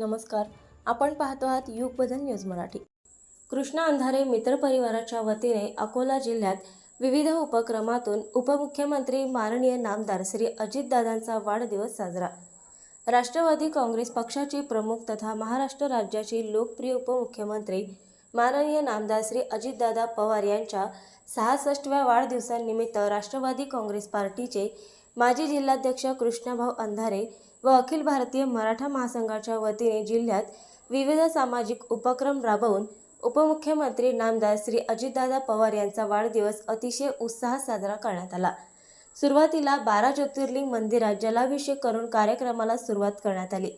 नमस्कार. आपण पाहतो आहात युगबदल न्यूज मराठी. कृष्णा अंधारे मित्र परिवाराच्या वतीने अकोला जिल्ह्यात विविध उपक्रमातून उपमुख्यमंत्री माननीय नामदार श्री अजितदादांचा वाढदिवस साजरा. राष्ट्रवादी काँग्रेस पक्षाचे प्रमुख तथा महाराष्ट्र राज्याचे लोकप्रिय उपमुख्यमंत्री माननीय नामदार श्री अजितदादा पवार यांच्या सहासष्टव्या वाढदिवसानिमित्त राष्ट्रवादी काँग्रेस पार्टीचे माजी जिल्हाध्यक्ष कृष्णभाऊ अंधारे व अखिल भारतीय मराठा महासंघाच्या वतीने जिल्ह्यात विविध सामाजिक उपक्रम राबवून उपमुख्यमंत्री नामदार श्री अजितदादा पवार यांचा वाढदिवस अतिशय उत्साहात साजरा करण्यात आला. सुरुवातीला बारा ज्योतिर्लिंग मंदिरात जलाभिषेक करून कार्यक्रमाला सुरुवात करण्यात आली.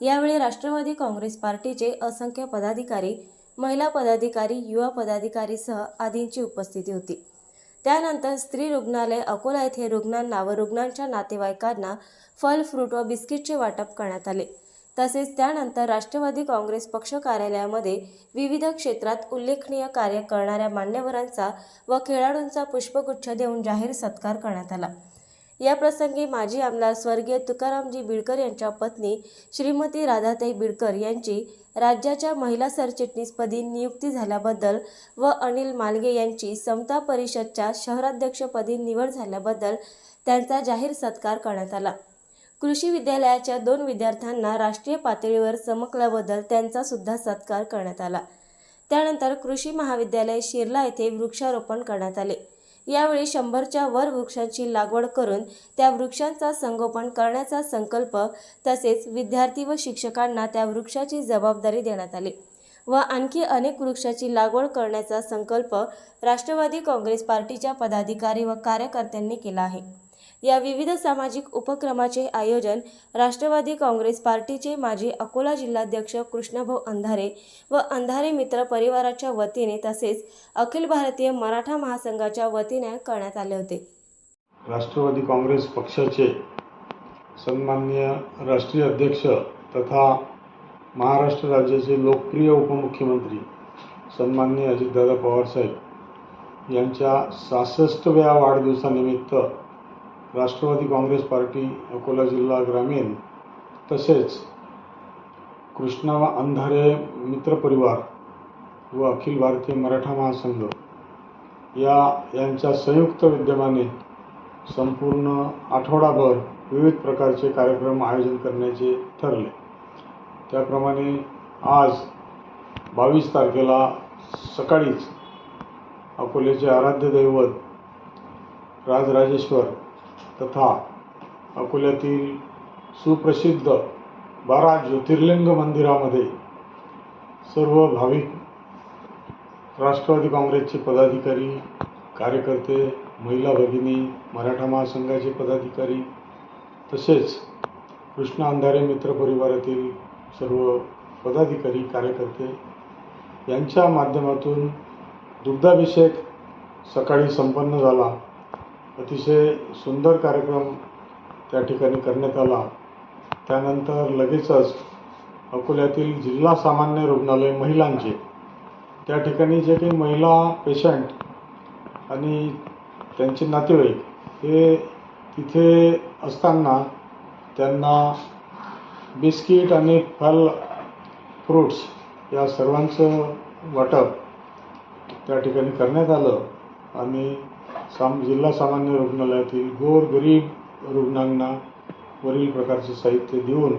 यावेळी राष्ट्रवादी काँग्रेस पार्टीचे असंख्य पदाधिकारी महिला पदाधिकारी युवा पदाधिकारीसह आदींची उपस्थिती होती. त्यानंतर स्त्री रुग्णालय अकोला येथे रुग्णांना व रुग्णांच्या नातेवाईकांना फल फ्रूट व बिस्किटचे वाटप करण्यात आले. तसेच त्यानंतर राष्ट्रवादी काँग्रेस पक्ष कार्यालयामध्ये विविध क्षेत्रात उल्लेखनीय कार्य करणाऱ्या मान्यवरांचा व खेळाडूंचा पुष्पगुच्छ देऊन जाहीर सत्कार करण्यात आला. या प्रसंगी माजी आमदार स्वर्गीय तुकारामजी बिडकर यांच्या पत्नी श्रीमती राधाताई बिडकर यांची राज्याच्या महिला सरचिटणीसपदी नियुक्ती झाल्याबद्दल व अनिल मालगे यांची समता परिषदच्या शहराध्यक्षपदी निवड झाल्याबद्दल त्यांचा जाहीर सत्कार करण्यात आला. कृषी विद्यालयाच्या दोन विद्यार्थ्यांना राष्ट्रीय पातळीवर चमकल्याबद्दल त्यांचा सुद्धा सत्कार करण्यात आला. त्यानंतर कृषी महाविद्यालय शिरला येथे वृक्षारोपण करण्यात आले. यावेळी शंभरच्या वर वृक्षांची लागवड करून त्या वृक्षांचा संगोपन करण्याचा संकल्प तसेच विद्यार्थी व शिक्षकांना त्या वृक्षाची जबाबदारी देण्यात आली व आणखी अनेक वृक्षाची लागवड करण्याचा संकल्प राष्ट्रवादी काँग्रेस पार्टीच्या पदाधिकारी व कार्यकर्त्यांनी केला आहे. या विविध सामाजिक उपक्रमाचे आयोजन राष्ट्रवादी काँग्रेस पार्टीचे माजी अकोला जिल्हाध्यक्ष कृष्णभाऊ अंधारे व अंधारे मित्र परिवाराच्या वतीने तसेच अखिल भारतीय मराठा महासंघाच्या वतीने करण्यात आले होते. राष्ट्रवादी काँग्रेस पक्षाचे सन्माननीय राष्ट्रीय अध्यक्ष तथा महाराष्ट्र राज्याचे लोकप्रिय उपमुख्यमंत्री सन्माननीय अजितदादा पवारसाहेब यांच्या सहासष्टव्या वाढदिवसानिमित्त राष्ट्रवादी काँग्रेस पार्टी अकोला जिल्हा ग्रामीण तसेच कृष्णा अंधारे मित्रपरिवार व अखिल भारतीय मराठा महासंघ या यांच्या संयुक्त विद्यमाने संपूर्ण आठवडाभर विविध प्रकारचे कार्यक्रम आयोजन करण्याचे ठरले. त्याप्रमाणे आज बावीस तारखेला सकाळीच अकोल्याचे आराध्य दैवत राजराजेश्वर तथा अकोल्यातील सुप्रसिद्ध बारा ज्योतिर्लिंग मंदिरामध्ये सर्व भाविक राष्ट्रवादी काँग्रेसचे पदाधिकारी कार्यकर्ते महिला भगिनी मराठा महासंघाचे पदाधिकारी तसेच कृष्णा अंधारे मित्र परिवारातील सर्व पदाधिकारी कार्यकर्ते यांच्या माध्यमातून दुग्धाभिषेक सकाळी संपन्न झाला. अतिशय सुंदर कार्यक्रम त्या ठिकाणी करण्यात आला. त्यानंतर लगेचच अकोल्यातील जिल्हा सामान्य रुग्णालय महिलांचे. त्या ठिकाणी जे काही महिला पेशंट आणि त्यांचे नातेवाईक हे तिथे असताना त्यांना बिस्किट आणि फल फ्रूट्स या सर्वांचं वाटप त्या ठिकाणी करण्यात आलं आणि साम जिल्हा सामान्य रुग्णालयातील गोरगरीब रुग्णांना वरील प्रकारचे साहित्य देऊन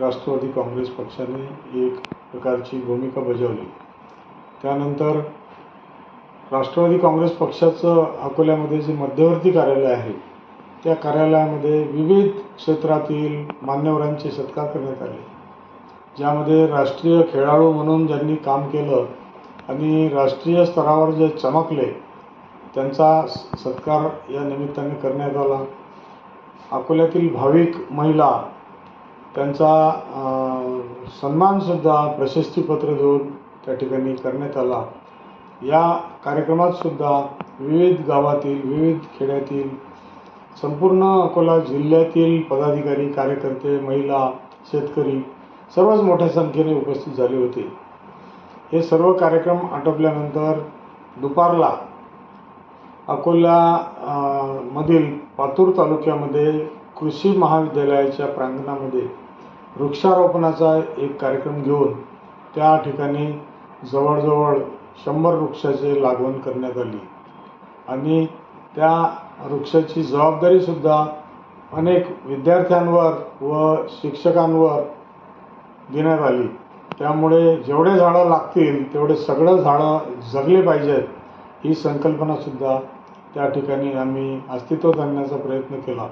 राष्ट्रवादी काँग्रेस पक्षाने एक प्रकारची भूमिका बजावली. त्यानंतर राष्ट्रवादी काँग्रेस पक्षाचं अकोल्यामध्ये जे मध्यवर्ती कार्यालय आहे त्या कार्यालयामध्ये विविध क्षेत्रातील मान्यवरांचे सत्कार करण्यात आले. ज्यामध्ये राष्ट्रीय खेळाडू म्हणून ज्यांनी काम केलं आणि राष्ट्रीय स्तरावर जे चमकले त्यांचा स- सत्कार या निमित्ताने करण्यात आला. अकोल्यातील भाविक महिला त्यांचा सन्मानसुद्धा प्रशस्तीपत्र देऊन त्या ठिकाणी करण्यात आला. या कार्यक्रमात सुद्धा विविध गावातील विविध खेड्यातील संपूर्ण अकोला जिल्ह्यातील पदाधिकारी कार्यकर्ते महिला शेतकरी सर्वच मोठ्या संख्येने उपस्थित झाले होते. हे सर्व कार्यक्रम आटोपल्यानंतर दुपारला अकोला मधील पातूर तालुक्यामध्ये कृषी महाविद्यालयाच्या प्रांगणामध्ये वृक्षारोपणाचा एक कार्यक्रम घेऊन त्या ठिकाणी जवळजवळ शंभर वृक्षाची लागवण करण्यात आली. आणि त्या वृक्षाची जबाबदारीसुद्धा अनेक विद्यार्थ्यांवर व शिक्षकांवर देण्यात आली. त्यामुळे जेवढे झाडं लागतील तेवढे सगळं झाडं जगले पाहिजेत ही संकल्पनासुद्धा त्या ठिकाणी आम्ही अस्तित्वात आणण्याचा प्रयत्न केला.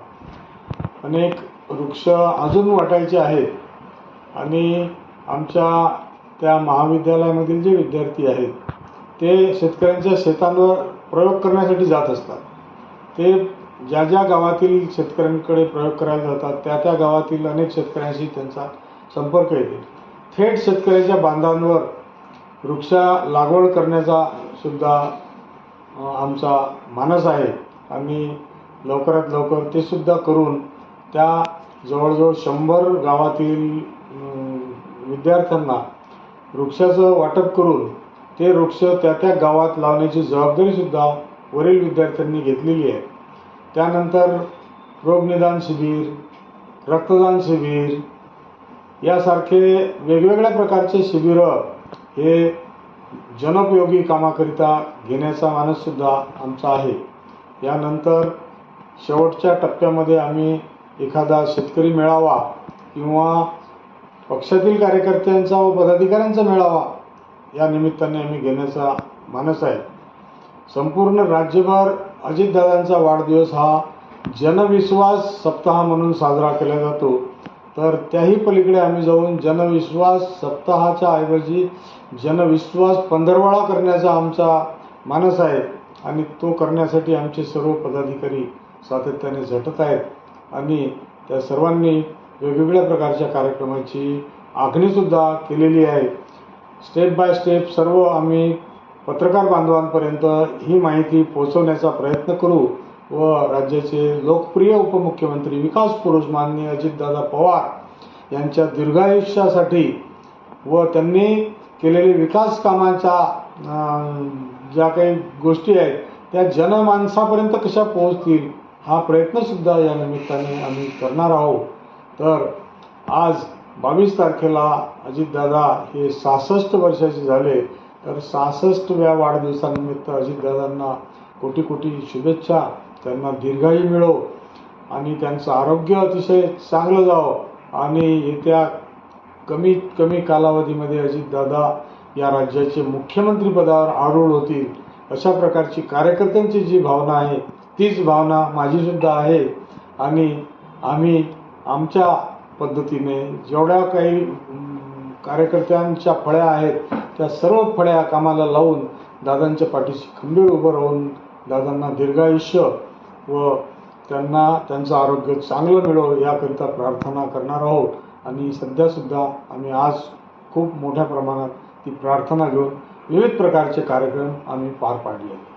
अनेक वृक्ष अजून वाटायचे आहेत आणि आमच्या त्या महाविद्यालयामधील जे विद्यार्थी आहेत ते शेतकऱ्यांच्या शेतांवर प्रयोग करण्यासाठी जात असतात. ते ज्या ज्या गावातील शेतकऱ्यांकडे प्रयोग करायला जातात त्या त्या गावातील अनेक शेतकऱ्यांशी त्यांचा संपर्क येतो. थेट शेतकऱ्याच्या बांधांवर वृक्ष लागवड करण्याचा सुद्धा आमचा मानस आहे आम्ही लवकरात लवकर ते सुद्धा करून त्या जवळजवळ शंभर गावातील विद्यार्थ्यांना वृक्षाचं वाटप करून ते वृक्ष त्या त्या गावात लावण्याची जबाबदारीसुद्धा वरील विद्यार्थ्यांनी घेतलेली आहे. त्यानंतर रोगनिदान शिबिर रक्तदान शिबिर यासारखे वेगवेगळ्या प्रकारचे शिबिरं हे जनोपयोगी कामाकरिता घेण्याचा मानससुद्धा आमचा आहे. यानंतर शेवटच्या टप्प्यामध्ये आम्ही एखादा शेतकरी मेळावा किंवा पक्षातील कार्यकर्त्यांचा व पदाधिकाऱ्यांचा मेळावा या निमित्ताने आम्ही घेण्याचा मानस आहे. संपूर्ण राज्यभर अजितदादांचा वाढदिवस हा जनविश्वास सप्ताह म्हणून साजरा केला जातो. तर त्याही पलीकडे आम्ही जाऊन जनविश्वास सप्ताहाच्या ऐवजी जनविश्वास पंधरवडा करण्याचा आमचा मानस आहे आणि तो करण्यासाठी आमचे सर्व पदाधिकारी सातत्याने झटत आहेत. आणि त्या सर्वांनी वेगवेगळ्या प्रकारच्या कार्यक्रमाची आखणीसुद्धा केलेली आहे. स्टेप बाय स्टेप सर्व आम्ही पत्रकार बांधवांपर्यंत ही माहिती पोहोचवण्याचा प्रयत्न करू. व राज्याचे लोकप्रिय उपमुख्यमंत्री विकास पुरुष माननीय अजितदादा पवार यांच्या दीर्घायुष्यासाठी व त्यांनी केलेले विकास कामाच्या ज्या काही गोष्टी आहेत त्या जनमानसापर्यंत कशा पोहोचतील हा प्रयत्नसुद्धा या निमित्ताने आम्ही करणार आहोत. तर आज बावीस तारखेला अजितदादा हे सहासष्ट वर्षाचे झाले. तर सहासष्टव्या वाढदिवसानिमित्त अजितदादांना कोटी कोटी शुभेच्छा. त्यांना दीर्घायू मिळो आणि त्यांचं आरोग्य अतिशय चांगलं जावं. आणि येत्या कमीत कमी कालावधीमध्ये अजितदादा या राज्याचे मुख्यमंत्री पदावर आरूढ होतील अशा प्रकारची कार्यकर्त्यांची जी भावना आहे तीच भावना माझीसुद्धा आहे. आणि आम्ही आमच्या पद्धतीने जेवढ्या काही कार्यकर्त्यांच्या फळ्या आहेत त्या सर्व फळ्या कामाला लावून दादांच्या पाठीशी खंबीर उभं राहून दादांना दीर्घायुष्य व त्यांना त्यांचं आरोग्य चांगलं मिळो याकरिता प्रार्थना करणार आहोत. आणि सध्यासुद्धा आम्ही आज खूप मोठ्या प्रमाणात ती प्रार्थना घेऊन विविध प्रकारचे कार्यक्रम आम्ही पार पाडले आहेत.